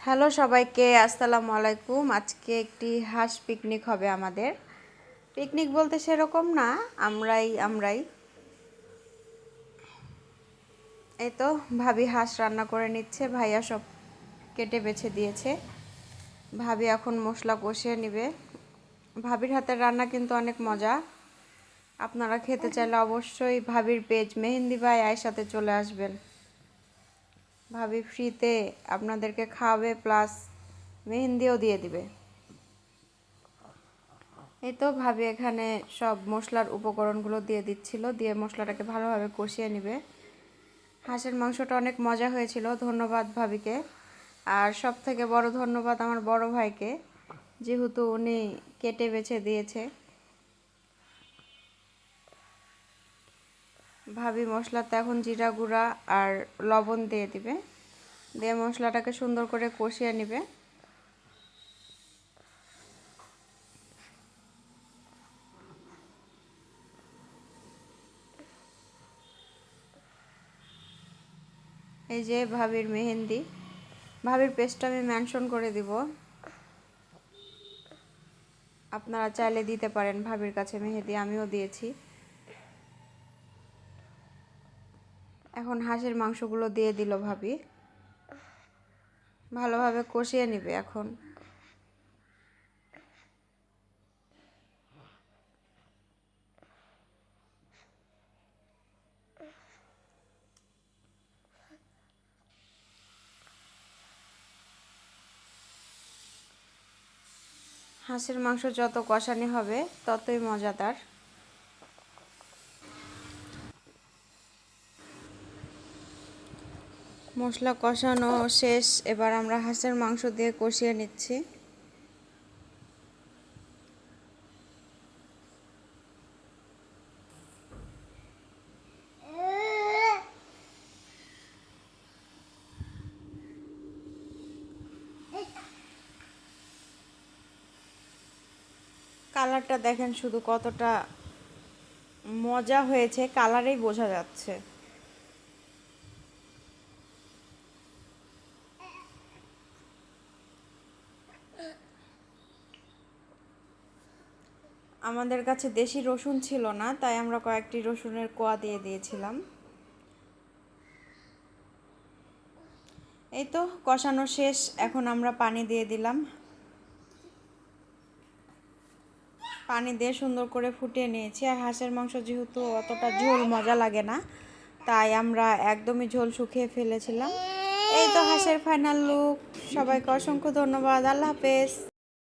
Hello সবাইকে, আসসালামু আলাইকুম। আজকে একটি হাঁস পিকনিক হবে আমাদের। পিকনিক বলতে সেরকম না, আমরাই আমরাই। এই তো, ভাবি হাঁস রান্না করে নিচ্ছে, ভাইয়া সব কেটে বেছে দিয়েছে। ভাবি এখন মশলা কষিয়ে নিবে। ভাবির হাতের রান্না কিন্তু অনেক মজা। আপনারা খেতে চাইলে অবশ্যই ভাবির পেজ মেহেন্দি ভাই আয়ের সাথে চলে আসবেন। ভাবি ফ্রিতে আপনাদেরকে খাওয়াবে প্লাস মেহেন্দিও দিয়ে দিবে। এই তো ভাবি এখানে সব মশলার উপকরণগুলো দিয়ে দিচ্ছিল, দিয়ে মশলাটাকে ভালোভাবে কষিয়ে নিবে। হাঁসের মাংসটা অনেক মজা হয়েছিল, ধন্যবাদ ভাবিকে। আর সব থেকে বড় ধন্যবাদ আমার বড় ভাইকে, যেহেতু উনি কেটে বেছে দিয়েছে। ভাবি মশলাতে এখন জিরা গুঁড়া আর লবণ দিয়ে দিবে। দিয়ে মশলাটাকে সুন্দর করে কষিয়ে নিবে। এই যে ভাবির মেহেন্দি। ভাবির পেস্টটা আমি মেনশন করে দিব। আপনারা চাইলে দিতে পারেন ভাবির কাছে মেহেদি আমিও দিয়েছি। এখন হাঁসের মাংসগুলো দিয়ে দিল ভাবি। ভালোভাবে কষিয়ে নিবে এখন। হাঁসের মাংস যত কষানি হবে, ততই মজাদার মশলা কষানো শেষ, এবার আমরা হাঁসের মাংস দিয়ে কষিয়ে নিচ্ছি। কালারটা দেখেন শুধু কতটা মজা হয়েছে, কালারেই বোঝা যাচ্ছে। আমাদের কাছে দেশি রসুন ছিল না, তাই আমরা কয়েকটি রসুনের কোয়া দিয়ে দিয়েছিলাম। এই তো কষানো শেষ, এখন আমরা পানি দিয়ে দিলাম। পানি দিয়ে সুন্দর করে ফুটিয়ে নিয়েছি, আর হাঁসের মাংস যেহেতু অতটা ঝোল মজা লাগে না, তাই আমরা একদমই ঝোল শুকিয়ে ফেলেছিলাম। এই তো হাঁসের ফাইনাল লুক, সবাইকে অসংখ্য ধন্যবাদ, আল্লাহ হাফেজ।